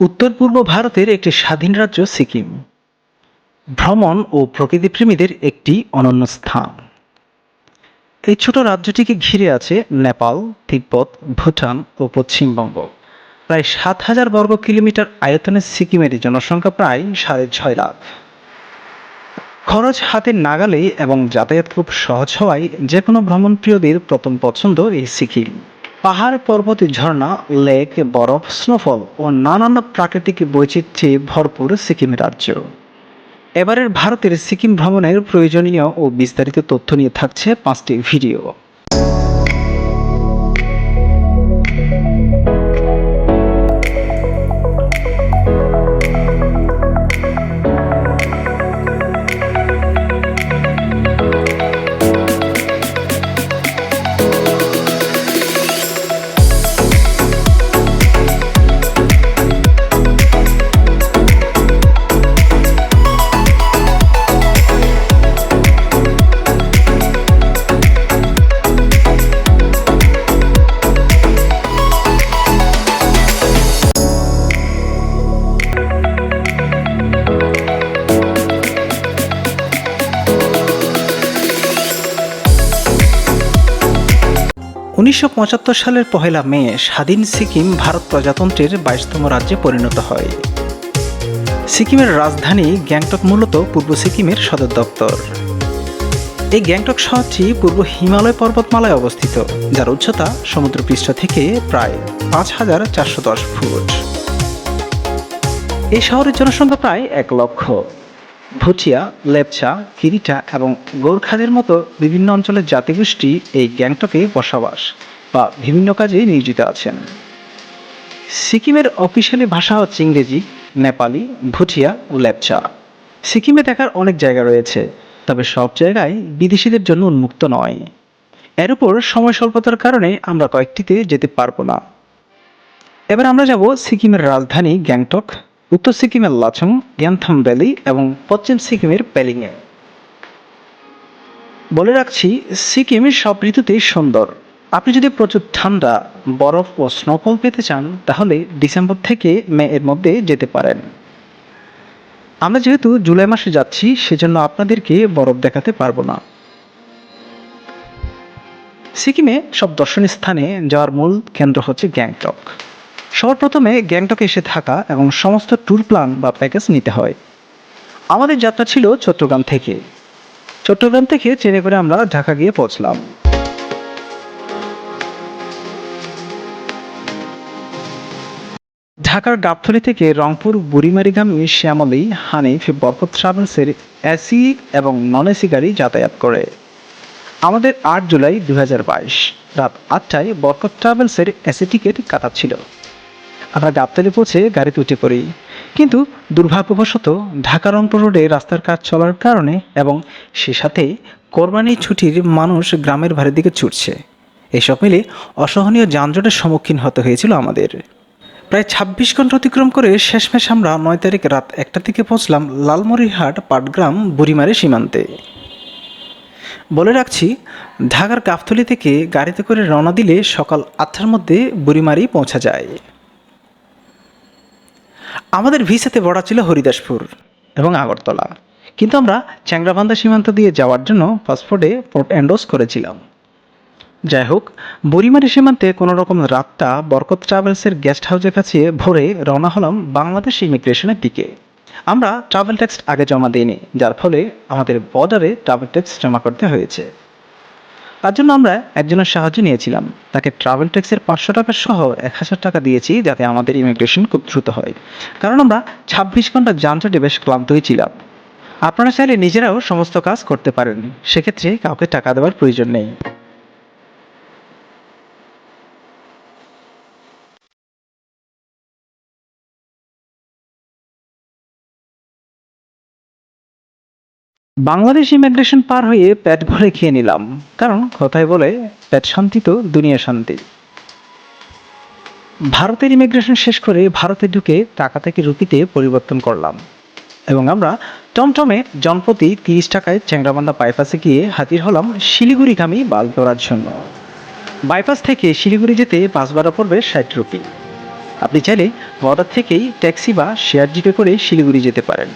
উত্তর পূর্ব ভারতের একটি স্বাধীন রাজ্য সিকিম। ভ্রমণ ও প্রকৃতিপ্রেমীদের একটি অনন্য স্থান। এই ছোট রাজ্যটিকে ঘিরে আছে নেপাল, তিব্বত, ভুটান ও পশ্চিমবঙ্গ। প্রায় সাত হাজার বর্গ কিলোমিটার আয়তনের সিকিমের জনসংখ্যা প্রায় সাড়ে ছয় লাখ। খরচ হাতের নাগালে এবং যাতায়াত খুব সহজ হওয়ায় যে কোনো ভ্রমণপ্রিয়দের প্রথম পছন্দ এই সিকিম। পাহাড় পর্বতে, ঝর্ণা, লেক, বরফ স্নোফল ও নানান প্রাকৃতিক বৈচিত্র্যে ভরপুর সিকিম রাজ্য। এবারের ভারতের সিকিম ভ্রমণের প্রয়োজনীয় ও বিস্তারিত তথ্য নিয়ে থাকছে পাঁচটি ভিডিও। উনিশশো পঁচাত্তর সালের পহেলা মে স্বাধীন সিকিম ভারত প্রজাতন্ত্রের বাইশতম রাজ্যে পরিণত হয়। সিকিমের রাজধানী গ্যাংটক মূলত পূর্ব সিকিমের সদর দপ্তর। এই গ্যাংটক শহরটি পূর্ব হিমালয় পর্বতমালায় অবস্থিত, যার উচ্চতা সমুদ্রপৃষ্ঠ থেকে প্রায় পাঁচ হাজার চারশো দশ ফুট। এই শহরের জনসংখ্যা প্রায় এক লক্ষ। ভুটিয়া লেপচা, কিরিটা এবং গোর্খাদের মতো বিভিন্ন অঞ্চলের জাতিগোষ্ঠী এই গ্যাংটকে বসবাস বা বিভিন্ন কাজে নিয়োজিত আছেন। সিকিমের অফিসিয়ালি ভাষা হচ্ছে ইংরেজি, নেপালি ভুটিয়া ও লেপচা। সিকিমে দেখার অনেক জায়গা রয়েছে, তবে সব জায়গায় বিদেশিদের জন্য উন্মুক্ত নয়। এর উপর সময় স্বল্পতার কারণে আমরা কয়েকটিতে যেতে পারব না। এবার আমরা যাব সিকিমের রাজধানী গ্যাংটক। উত্তর সিকিমের লাচং ইয়ানথাম ভ্যালি এবং পশ্চিম সিকিমের প্যালিংয়ে। বলে রাখছি সিকিম সব ঋতুতেই সুন্দর। আপনি যদি প্রচুর ঠান্ডা, বরফ ও স্নোফল পেতে চান, তাহলে ডিসেম্বর থেকে মে এর মধ্যে যেতে পারেন। আমরা যেহেতু জুলাই মাসে যাচ্ছি, সেজন্য আপনাদেরকে বরফ দেখাতে পারব না। সিকিমে সব দর্শনীয় স্থানে যাওয়ার মূল কেন্দ্র হচ্ছে গ্যাংটক। সবার প্রথমে গ্যাংটকে এসে থাকা এবং সমস্ত ট্যুর প্ল্যান বা প্যাকেজ নিতে হয়। আমাদের যাত্রা ছিল চট্টগ্রাম থেকে। চট্টগ্রাম থেকে ট্রেনে করে আমরা ঢাকা গিয়ে পৌঁছলাম। ঢাকার গাবতলী থেকে রংপুর বুড়িমারিগামী শ্যামলী, হানিফ, বরকত ট্রাভেলসের এসি এবং নন এসি গাড়ি যাতায়াত করে। আমাদের আট জুলাই দু হাজার বাইশ রাত আটটায় বরকত ট্রাভেলসের এসি টিকিট কাটা ছিল। আমরা গাবতলি পৌঁছে গাড়িতে উঠে পড়ি। কিন্তু দুর্ভাগ্যবশত ঢাকা রংপুর রোডে রাস্তার কাজ চলার কারণে এবং সে সাথে কোরবানি ছুটির মানুষ গ্রামের বাড়ির দিকে ছুটছে। এসব মিলে অসহনীয় যানজটের সম্মুখীন হতে হয়েছিল আমাদের। প্রায় ছাব্বিশ ঘণ্টা অতিক্রম করে শেষমেশ আমরা নয় তারিখ রাত একটা থেকে পৌঁছলাম লালমরিরহাট পাটগ্রাম, বুড়িমারি সীমান্তে। বলে রাখছি, ঢাকার গাবতলি থেকে গাড়িতে করে রওনা দিলে সকাল আটটার মধ্যে বুড়িমারি পৌঁছা যায়। আমাদের ভিসাতে বড়া ছিল হরিদাসপুর এবং আগরতলা। কিন্তু আমরা চ্যাংরাবান্ধা সীমান্ত দিয়ে যাওয়ার জন্য পাসপোর্টে পোর্ট এন্ডোস করেছিলাম। যাই হোক, বুড়িমারি সীমান্তে কোনো রকম রাতটা বরকত ট্রাভেলসের গেস্ট হাউসের কাছে ভোরে রওনা হলাম বাংলাদেশ ইমিগ্রেশনের দিকে। আমরা ট্রাভেল ট্যাক্স আগে জমা দিইনি, যার ফলে আমাদের বর্ডারে ট্রাভেল ট্যাক্স জমা করতে হয়েছে। তার জন্য আমরা একজনের সাহায্য নিয়েছিলাম। তাকে ট্রাভেল ট্যাক্সের পাঁচশো টাকা সহ এক হাজার টাকা দিয়েছি যাতে আমাদের ইমিগ্রেশন খুব দ্রুত হয়। কারণ আমরা ছাব্বিশ ঘণ্টা যানজটে বেশ ক্লান্ত হয়েছিলাম আপনারা চাইলে নিজেরাও সমস্ত কাজ করতে পারেন। সেক্ষেত্রে কাউকে টাকা দেওয়ার প্রয়োজন নেই। বাংলাদেশ ইমিগ্রেশন পার হয়ে প্যাট ভরে খেয়ে নিলাম। কারণ কথায় বলে প্যাট শান্তি তো, দুনিয়া শান্তি। ভারতের ইমিগ্রেশন শেষ করে ভারতে ঢুকে টাকা থেকে রুপিতে পরিবর্তন করলাম। এবং আমরা টমটমে জনপ্রতি তিরিশ টাকায় চ্যাংরাবান্ধা বাইপাসে গিয়ে হাজির হলাম শিলিগুড়িগামী বাস ধরার জন্য। বাইপাস থেকে শিলিগুড়ি যেতে বাস ভাড়া পড়বে ষাট রুপি। আপনি চাইলে বর্ডার থেকেই ট্যাক্সি বা শেয়ার জিপে করে শিলিগুড়ি যেতে পারেন।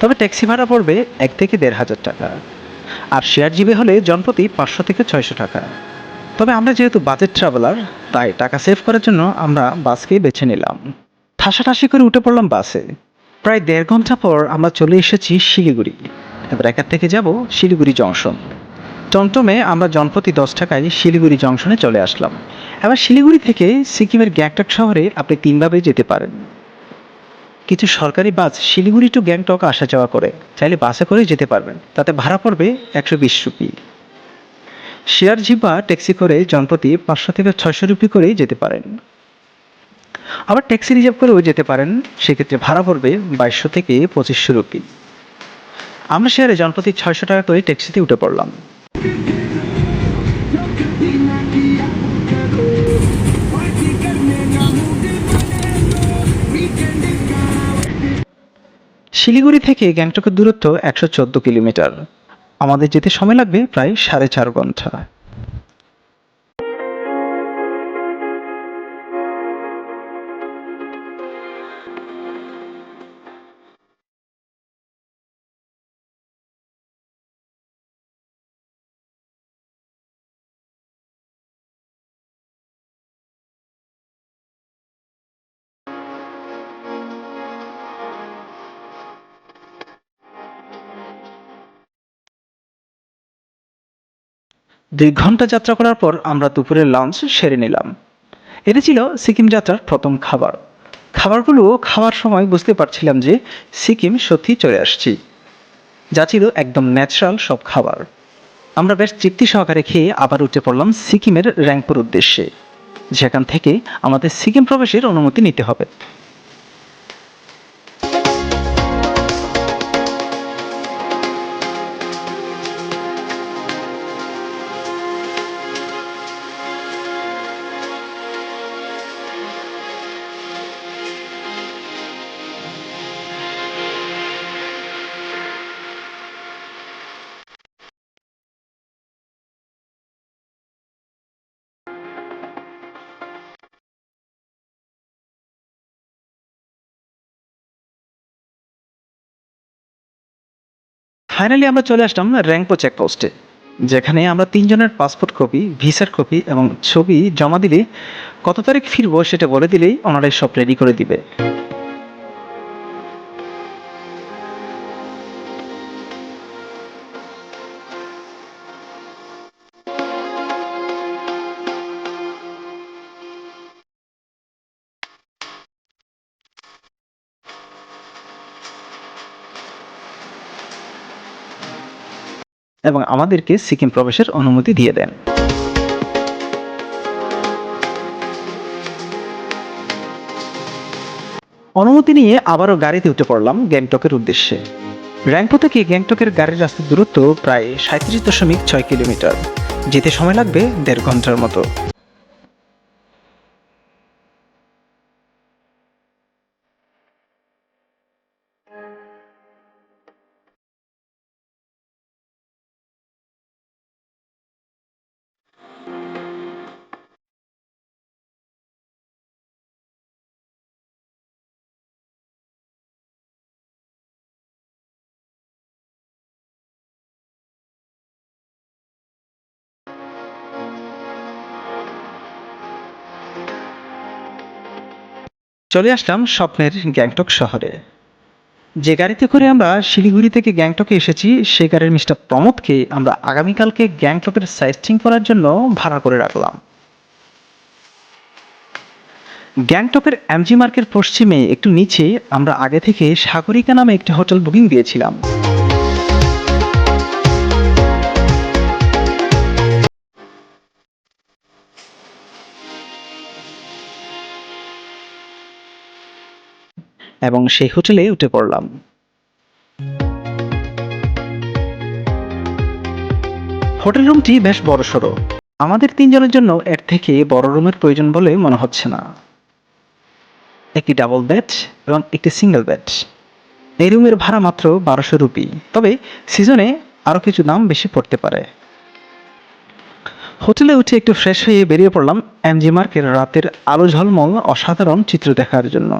তবে ট্যাক্সি ভাড়া পড়বে এক থেকে দেড় হাজার টাকা। আর শেয়ার জিপে হলে জনপ্রতি পাঁচশো থেকে ছয়শো টাকা। তবে আমরা যেহেতু বাজেট ট্রাভেলার তাই টাকা সেভ করার জন্য আমরা বাসকেই বেছে নিলাম। ঠাসাঠাসি করে উঠে পড়লাম বাসে। প্রায় দেড় ঘণ্টা পর আমরা চলে এসেছি শিলিগুড়ি। এবার একার থেকে যাব শিলিগুড়ি জংশন। টমটমে আমরা জনপ্রতি দশ টাকায় শিলিগুড়ি জংশনে চলে আসলাম। এবার শিলিগুড়ি থেকে সিকিমের গ্যাংটক শহরে আপনি তিনভাবে যেতে পারেন। কিছু সরকারি বাস শিলিগুড়ি টু গ্যাংটক আসা যাওয়া করে। চাইলে বাসে করে যেতে পারবেন। তাতে ভাড়া পড়বে একশো বিশ রুপি। শেয়ার জিপ বা ট্যাক্সি করে জনপ্রতি পাঁচশো থেকে ছয়শো রুপি করেই যেতে পারেন। আবার ট্যাক্সি রিজার্ভ করেও যেতে পারেন, সেক্ষেত্রে ভাড়া পড়বে বাইশশো থেকে পঁচিশশো রুপি। আমরা শেয়ারে জনপ্রতি ছয়শো টাকা করে ট্যাক্সিতে উঠে পড়লাম। শিলিগুড়ি থেকে গ্যাংটকের দূরত্ব একশো চোদ্দ কিলোমিটার। আমাদের যেতে সময় লাগবে প্রায় সাড়ে চার ঘণ্টা। দুই ঘণ্টা যাত্রা করার পর আমরা দুপুরের লাঞ্চ সেরে নিলাম। এটা ছিল সিকিম যাত্রার প্রথম খাবার। খাবারগুলো খাওয়ার সময় বুঝতে পারছিলাম যে সিকিম সত্যি চলে আসছি। যা ছিল একদম ন্যাচারাল সব খাবার। আমরা বেশ তৃপ্তি সহকারে খেয়ে আবার উঠে পড়লাম সিকিমের র্যাংপুর উদ্দেশ্যে। যেখান থেকে আমাদের সিকিম প্রবেশের অনুমতি নিতে হবে। ফাইনালি আমরা চলে আসলাম র্যাঙ্কপো চেকপোস্টে যেখানে আমরা তিনজনের পাসপোর্ট কপি ভিসার কপি এবং ছবি জমা দিলে কত তারিখ ফিরবো সেটা বলে দিলেই ওনারাই সব রেডি করে দিবে। এবং আমাদেরকে সিকিম প্রবেশের অনুমতি দিয়ে দেন। অনুমতি নিয়ে আবারও গাড়িতে উঠে পড়লাম গ্যাংটকের উদ্দেশ্যে। র্যাঙ্কো থেকে গ্যাংটকের গাড়ির রাস্তার দূরত্ব প্রায় সাঁত্রিশ দশমিক ছয় কিলোমিটার। যেতে সময় লাগবে দেড় ঘণ্টার মতো। চলে আসলাম স্বপ্নের গ্যাংটক শহরে। যে গাড়িতে করে আমরা শিলিগুড়ি থেকে গ্যাংটকে এসেছি, সে গাড়ির মিস্টার প্রমোদকে আমরা আগামীকালকে গ্যাংটকের সাইস্টিং করার জন্য ভাড়া করে রাখলাম। গ্যাংটকের এমজি মার্কের পশ্চিমে, একটু নিচে, আমরা আগে থেকে সাগরিকা নামে একটি হোটেল বুকিং দিয়েছিলাম। এবং সেই হোটেলে উঠে পড়লাম। হোটেল রুমটি বেশ বড় সড়ো আমাদের তিনজনের জন্য এর থেকে বড় রুমের প্রয়োজন বলে মনে হচ্ছে না। একটি ডাবল বেড এবং একটি সিঙ্গেল বেড। এই রুমের ভাড়া মাত্র বারোশো রুপি। তবে সিজনে আরও কিছু দাম বেশি পড়তে পারে। হোটেলে উঠে একটু ফ্রেশ হয়ে বেরিয়ে পড়লাম এমজি মার্কের রাতের আলো ঝলমল অসাধারণ চিত্র দেখার জন্য।